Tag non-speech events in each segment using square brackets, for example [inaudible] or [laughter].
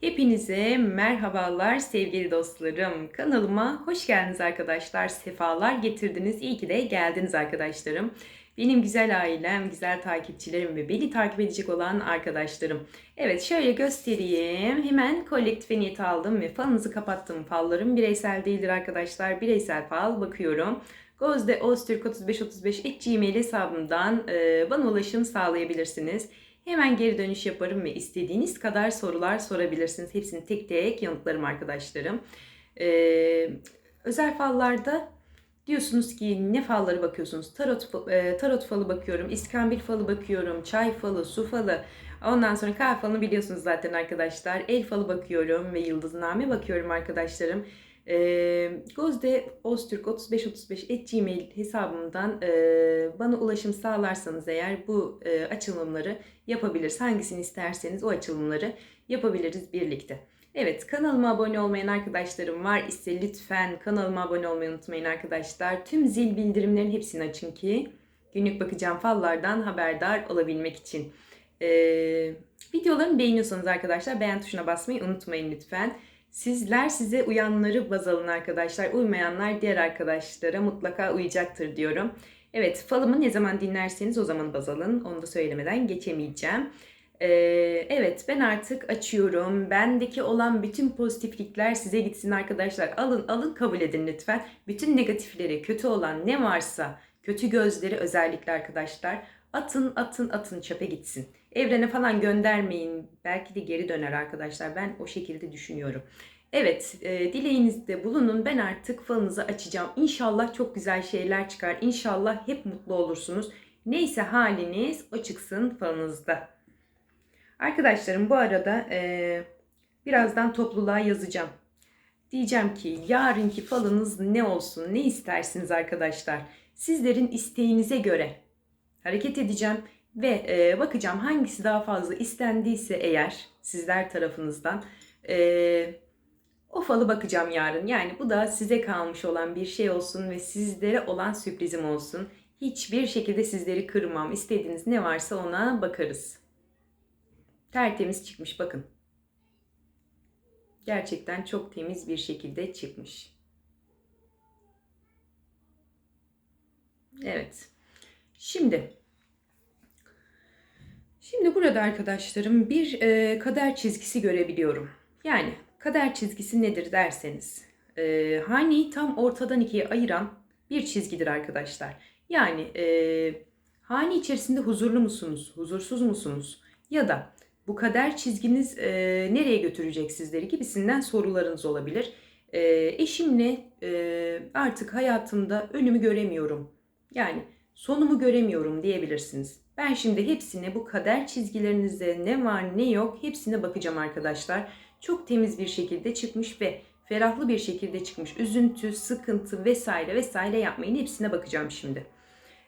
Hepinize merhabalar sevgili dostlarım. Kanalıma hoş geldiniz arkadaşlar. Sefalar getirdiniz. İyi ki de geldiniz arkadaşlarım. Benim güzel ailem, güzel takipçilerim ve beni takip edecek olan arkadaşlarım. Evet şöyle göstereyim. Hemen kolektif niyet aldım ve falınızı kapattım. Fallarım bireysel değildir arkadaşlar. Bireysel fal bakıyorum. Gözde Öztürk 3535 gmail hesabımdan bana ulaşım sağlayabilirsiniz. Hemen geri dönüş yaparım ve istediğiniz kadar sorular sorabilirsiniz. Hepsini tek tek yanıtlarım arkadaşlarım. Ee, özel fallarda diyorsunuz ki ne falları bakıyorsunuz? Tarot, e, tarot falı bakıyorum, iskambil falı bakıyorum, çay falı, su falı. Ondan sonra kahve falını biliyorsunuz zaten arkadaşlar. El falı bakıyorum ve yıldızname bakıyorum arkadaşlarım. E, Gözde Oztürk 3535 gmail hesabımdan e, bana ulaşım sağlarsanız eğer bu e, açılımları yapabiliriz. Hangisini isterseniz o açılımları yapabiliriz birlikte. Evet kanalıma abone olmayan arkadaşlarım var ise lütfen kanalıma abone olmayı unutmayın arkadaşlar. Tüm zil bildirimlerin hepsini açın ki günlük bakacağım fallardan haberdar olabilmek için. Ee, videolarımı beğeniyorsanız arkadaşlar beğen tuşuna basmayı unutmayın lütfen. Sizler size uyanları baz alın arkadaşlar. Uymayanlar diğer arkadaşlara mutlaka uyacaktır diyorum. Evet falımı ne zaman dinlerseniz o zaman baz alın. Onu da söylemeden geçemeyeceğim. Ee, evet ben artık açıyorum. Bendeki olan bütün pozitiflikler size gitsin arkadaşlar. Alın alın kabul edin lütfen. Bütün negatifleri, kötü olan ne varsa, kötü gözleri özellikle arkadaşlar atın atın atın çöpe gitsin. Evrene falan göndermeyin. Belki de geri döner arkadaşlar. Ben o şekilde düşünüyorum. Evet, e, dileğinizde bulunun. Ben artık falınızı açacağım. İnşallah çok güzel şeyler çıkar. İnşallah hep mutlu olursunuz. Neyse haliniz o çıksın falınızda. Arkadaşlarım bu arada e, birazdan topluluğa yazacağım. Diyeceğim ki yarınki falınız ne olsun, ne istersiniz arkadaşlar? Sizlerin isteğinize göre hareket edeceğim ve e, bakacağım hangisi daha fazla istendiyse eğer sizler tarafınızdan e, o falı bakacağım yarın. Yani bu da size kalmış olan bir şey olsun ve sizlere olan sürprizim olsun. Hiçbir şekilde sizleri kırmam. İstediğiniz ne varsa ona bakarız. Tertemiz çıkmış bakın. Gerçekten çok temiz bir şekilde çıkmış. Evet. Şimdi Şimdi burada arkadaşlarım bir e, kader çizgisi görebiliyorum. Yani kader çizgisi nedir derseniz e, haneyi tam ortadan ikiye ayıran bir çizgidir arkadaşlar. Yani e, hane içerisinde huzurlu musunuz, huzursuz musunuz ya da bu kader çizginiz e, nereye götürecek sizleri gibisinden sorularınız olabilir. E, eşimle e, artık hayatımda önümü göremiyorum. Yani sonumu göremiyorum diyebilirsiniz. Ben şimdi hepsine bu kader çizgilerinizde ne var ne yok hepsine bakacağım arkadaşlar. Çok temiz bir şekilde çıkmış ve ferahlı bir şekilde çıkmış. Üzüntü, sıkıntı vesaire vesaire yapmayın. Hepsine bakacağım şimdi.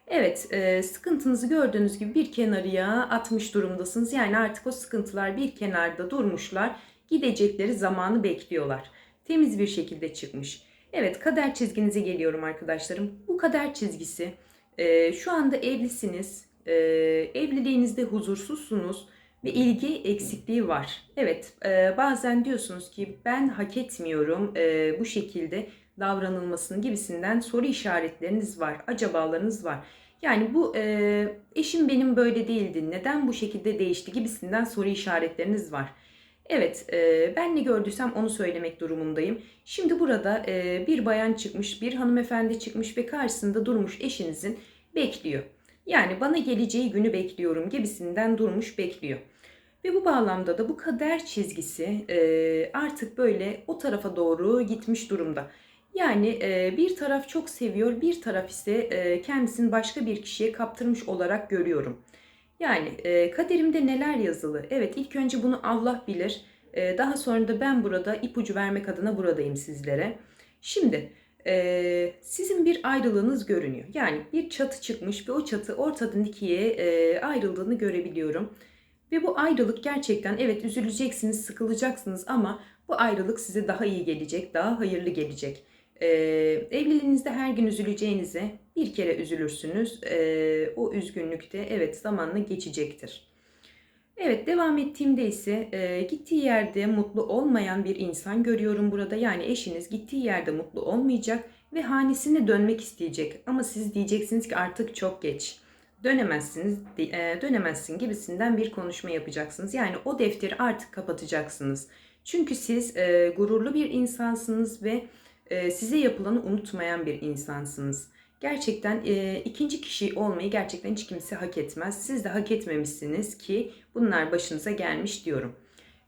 Evet, e, sıkıntınızı gördüğünüz gibi bir kenarıya atmış durumdasınız. Yani artık o sıkıntılar bir kenarda durmuşlar. Gidecekleri zamanı bekliyorlar. Temiz bir şekilde çıkmış. Evet, kader çizginize geliyorum arkadaşlarım. Bu kader çizgisi e, şu anda evlisiniz e, evliliğinizde huzursuzsunuz ve ilgi eksikliği var. Evet e, bazen diyorsunuz ki ben hak etmiyorum e, bu şekilde davranılmasını gibisinden soru işaretleriniz var, acabalarınız var. Yani bu e, eşim benim böyle değildi, neden bu şekilde değişti gibisinden soru işaretleriniz var. Evet, e, ben ne gördüysem onu söylemek durumundayım. Şimdi burada e, bir bayan çıkmış, bir hanımefendi çıkmış ve karşısında durmuş eşinizin bekliyor. Yani bana geleceği günü bekliyorum gibisinden durmuş bekliyor. Ve bu bağlamda da bu kader çizgisi e, artık böyle o tarafa doğru gitmiş durumda. Yani e, bir taraf çok seviyor, bir taraf ise e, kendisini başka bir kişiye kaptırmış olarak görüyorum. Yani e, kaderimde neler yazılı? Evet ilk önce bunu Allah bilir. E, daha sonra da ben burada ipucu vermek adına buradayım sizlere. Şimdi e, sizin bir ayrılığınız görünüyor. Yani bir çatı çıkmış ve o çatı ortadan ikiye e, ayrıldığını görebiliyorum. Ve bu ayrılık gerçekten evet üzüleceksiniz, sıkılacaksınız ama bu ayrılık size daha iyi gelecek, daha hayırlı gelecek. Ee, evliliğinizde her gün üzüleceğinize bir kere üzülürsünüz. Ee, o üzgünlükte evet zamanla geçecektir. Evet devam ettiğimde ise e, gittiği yerde mutlu olmayan bir insan görüyorum burada. Yani eşiniz gittiği yerde mutlu olmayacak ve hanesine dönmek isteyecek. Ama siz diyeceksiniz ki artık çok geç. Dönemezsiniz, e, dönemezsin gibisinden bir konuşma yapacaksınız. Yani o defteri artık kapatacaksınız. Çünkü siz e, gururlu bir insansınız ve e, size yapılanı unutmayan bir insansınız. Gerçekten e, ikinci kişi olmayı gerçekten hiç kimse hak etmez. Siz de hak etmemişsiniz ki bunlar başınıza gelmiş diyorum.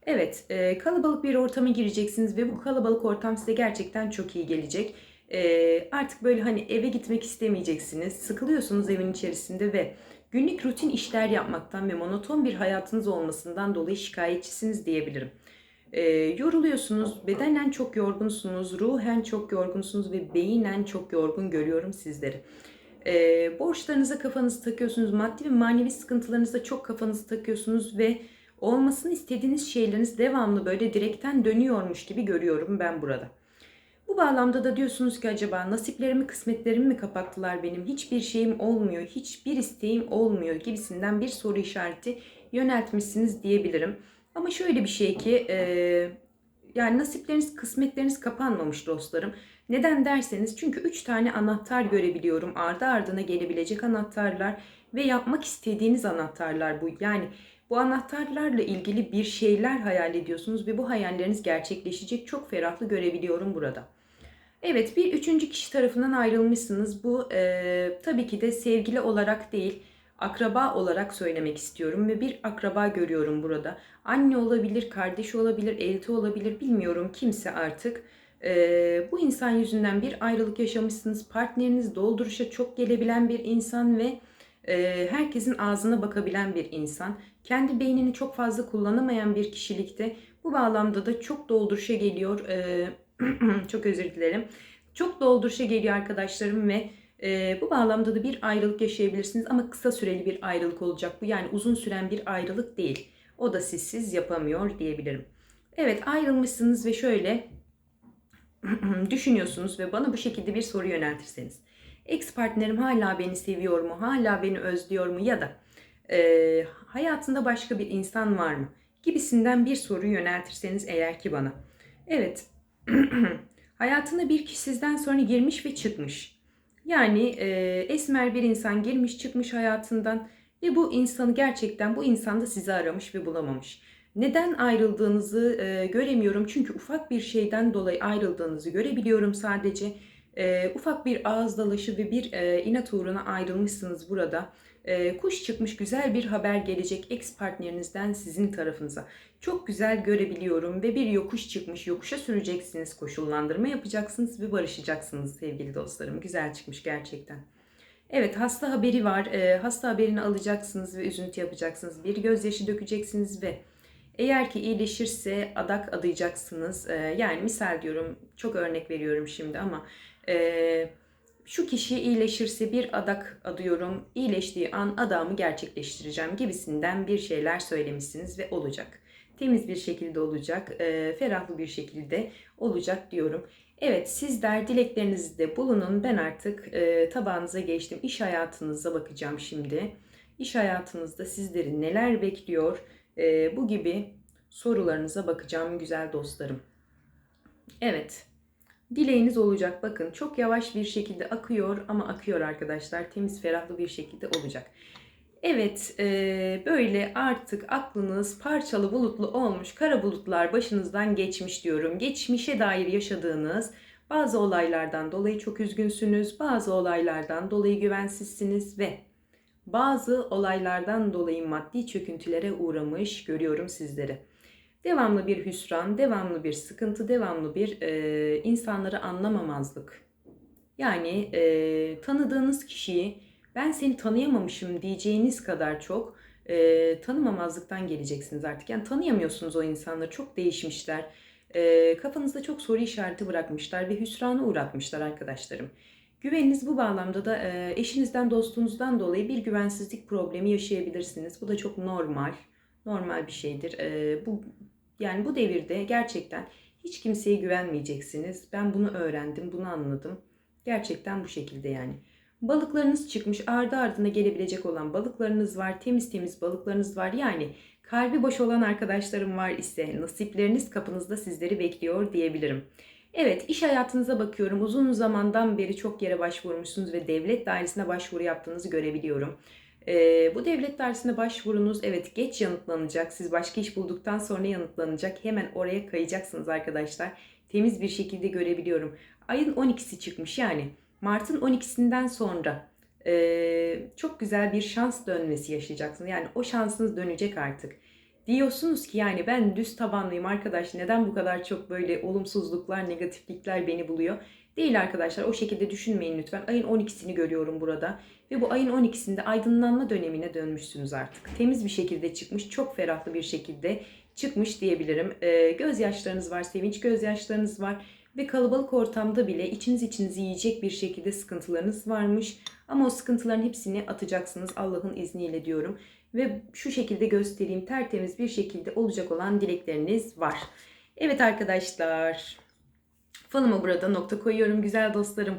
Evet, e, kalabalık bir ortama gireceksiniz ve bu kalabalık ortam size gerçekten çok iyi gelecek. E, artık böyle hani eve gitmek istemeyeceksiniz. Sıkılıyorsunuz evin içerisinde ve günlük rutin işler yapmaktan ve monoton bir hayatınız olmasından dolayı şikayetçisiniz diyebilirim. E, yoruluyorsunuz, bedenen çok yorgunsunuz, ruhen çok yorgunsunuz ve beyinen çok yorgun görüyorum sizleri. E, borçlarınıza kafanızı takıyorsunuz, maddi ve manevi sıkıntılarınıza çok kafanızı takıyorsunuz ve olmasını istediğiniz şeyleriniz devamlı böyle direkten dönüyormuş gibi görüyorum ben burada. Bu bağlamda da diyorsunuz ki acaba nasiplerimi, kısmetlerimi mi kapattılar benim? Hiçbir şeyim olmuyor, hiçbir isteğim olmuyor gibisinden bir soru işareti yöneltmişsiniz diyebilirim. Ama şöyle bir şey ki e, yani nasipleriniz, kısmetleriniz kapanmamış dostlarım. Neden derseniz çünkü 3 tane anahtar görebiliyorum. Ardı ardına gelebilecek anahtarlar ve yapmak istediğiniz anahtarlar bu. Yani bu anahtarlarla ilgili bir şeyler hayal ediyorsunuz ve bu hayalleriniz gerçekleşecek. Çok ferahlı görebiliyorum burada. Evet bir üçüncü kişi tarafından ayrılmışsınız. Bu e, tabii ki de sevgili olarak değil akraba olarak söylemek istiyorum ve bir akraba görüyorum burada. Anne olabilir, kardeş olabilir, elti olabilir bilmiyorum kimse artık. Ee, bu insan yüzünden bir ayrılık yaşamışsınız. Partneriniz dolduruşa çok gelebilen bir insan ve e, herkesin ağzına bakabilen bir insan. Kendi beynini çok fazla kullanamayan bir kişilikte. Bu bağlamda da çok dolduruşa geliyor. Ee, [clears throat] çok özür dilerim. Çok dolduruşa geliyor arkadaşlarım ve e, bu bağlamda da bir ayrılık yaşayabilirsiniz ama kısa süreli bir ayrılık olacak bu. Yani uzun süren bir ayrılık değil. O da sizsiz yapamıyor diyebilirim. Evet ayrılmışsınız ve şöyle [clears throat] düşünüyorsunuz ve bana bu şekilde bir soru yöneltirseniz. Ex partnerim hala beni seviyor mu? Hala beni özlüyor mu? Ya da e, hayatında başka bir insan var mı? Gibisinden bir soru yöneltirseniz eğer ki bana. Evet [clears throat] hayatına bir kişi sizden sonra girmiş ve çıkmış. Yani e, esmer bir insan girmiş çıkmış hayatından ve bu insanı gerçekten bu insan da sizi aramış ve bulamamış. Neden ayrıldığınızı e, göremiyorum çünkü ufak bir şeyden dolayı ayrıldığınızı görebiliyorum sadece. E, ufak bir ağız dalaşı ve bir e, inat uğruna ayrılmışsınız burada. E, kuş çıkmış güzel bir haber gelecek ex partnerinizden sizin tarafınıza. Çok güzel görebiliyorum ve bir yokuş çıkmış. Yokuşa süreceksiniz, koşullandırma yapacaksınız ve barışacaksınız sevgili dostlarım. Güzel çıkmış gerçekten. Evet hasta haberi var. E, hasta haberini alacaksınız ve üzüntü yapacaksınız. Bir gözyaşı dökeceksiniz ve eğer ki iyileşirse adak adayacaksınız. E, yani misal diyorum çok örnek veriyorum şimdi ama... E, şu kişi iyileşirse bir adak adıyorum, iyileştiği an adamı gerçekleştireceğim gibisinden bir şeyler söylemişsiniz ve olacak. Temiz bir şekilde olacak, e, ferahlı bir şekilde olacak diyorum. Evet sizler dileklerinizde bulunun. Ben artık e, tabağınıza geçtim. İş hayatınıza bakacağım şimdi. İş hayatınızda sizleri neler bekliyor? E, bu gibi sorularınıza bakacağım güzel dostlarım. Evet dileğiniz olacak. Bakın çok yavaş bir şekilde akıyor ama akıyor arkadaşlar. Temiz ferahlı bir şekilde olacak. Evet e, böyle artık aklınız parçalı bulutlu olmuş kara bulutlar başınızdan geçmiş diyorum. Geçmişe dair yaşadığınız bazı olaylardan dolayı çok üzgünsünüz. Bazı olaylardan dolayı güvensizsiniz ve bazı olaylardan dolayı maddi çöküntülere uğramış görüyorum sizleri. Devamlı bir hüsran, devamlı bir sıkıntı, devamlı bir e, insanları anlamamazlık. Yani e, tanıdığınız kişiyi ben seni tanıyamamışım diyeceğiniz kadar çok e, tanımamazlıktan geleceksiniz artık. Yani tanıyamıyorsunuz o insanları, çok değişmişler. E, kafanızda çok soru işareti bırakmışlar ve hüsrana uğratmışlar arkadaşlarım. Güveniniz bu bağlamda da e, eşinizden, dostunuzdan dolayı bir güvensizlik problemi yaşayabilirsiniz. Bu da çok normal, normal bir şeydir. E, bu yani bu devirde gerçekten hiç kimseye güvenmeyeceksiniz. Ben bunu öğrendim, bunu anladım. Gerçekten bu şekilde yani. Balıklarınız çıkmış, ardı ardına gelebilecek olan balıklarınız var, temiz temiz balıklarınız var. Yani Kalbi boş olan arkadaşlarım var ise nasipleriniz kapınızda sizleri bekliyor diyebilirim. Evet, iş hayatınıza bakıyorum. Uzun zamandan beri çok yere başvurmuşsunuz ve devlet dairesine başvuru yaptığınızı görebiliyorum. Ee, bu devlet dairesine başvurunuz evet geç yanıtlanacak. Siz başka iş bulduktan sonra yanıtlanacak. Hemen oraya kayacaksınız arkadaşlar. Temiz bir şekilde görebiliyorum. Ayın 12'si çıkmış yani. Mart'ın 12'sinden sonra ee, çok güzel bir şans dönmesi yaşayacaksınız. Yani o şansınız dönecek artık. Diyorsunuz ki yani ben düz tabanlıyım arkadaş neden bu kadar çok böyle olumsuzluklar, negatiflikler beni buluyor? Değil arkadaşlar o şekilde düşünmeyin lütfen. Ayın 12'sini görüyorum burada. Ve bu ayın 12'sinde aydınlanma dönemine dönmüşsünüz artık. Temiz bir şekilde çıkmış, çok ferahlı bir şekilde çıkmış diyebilirim. Ee, gözyaşlarınız var, sevinç gözyaşlarınız var. Ve kalabalık ortamda bile içiniz içinizi yiyecek bir şekilde sıkıntılarınız varmış. Ama o sıkıntıların hepsini atacaksınız Allah'ın izniyle diyorum. Ve şu şekilde göstereyim tertemiz bir şekilde olacak olan dilekleriniz var. Evet arkadaşlar. Falıma burada nokta koyuyorum güzel dostlarım.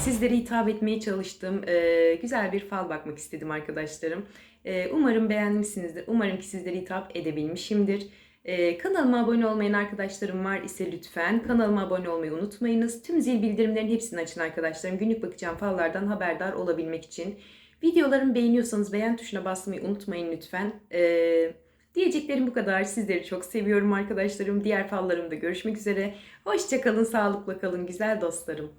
Sizlere hitap etmeye çalıştım. Ee, güzel bir fal bakmak istedim arkadaşlarım. Ee, umarım beğenmişsinizdir. Umarım ki sizlere hitap edebilmişimdir. Ee, kanalıma abone olmayan arkadaşlarım var ise lütfen kanalıma abone olmayı unutmayınız. Tüm zil bildirimlerin hepsini açın arkadaşlarım. Günlük bakacağım fallardan haberdar olabilmek için. Videolarımı beğeniyorsanız beğen tuşuna basmayı unutmayın lütfen. Ee, diyeceklerim bu kadar. Sizleri çok seviyorum arkadaşlarım. Diğer fallarımda görüşmek üzere. Hoşçakalın, sağlıkla kalın güzel dostlarım.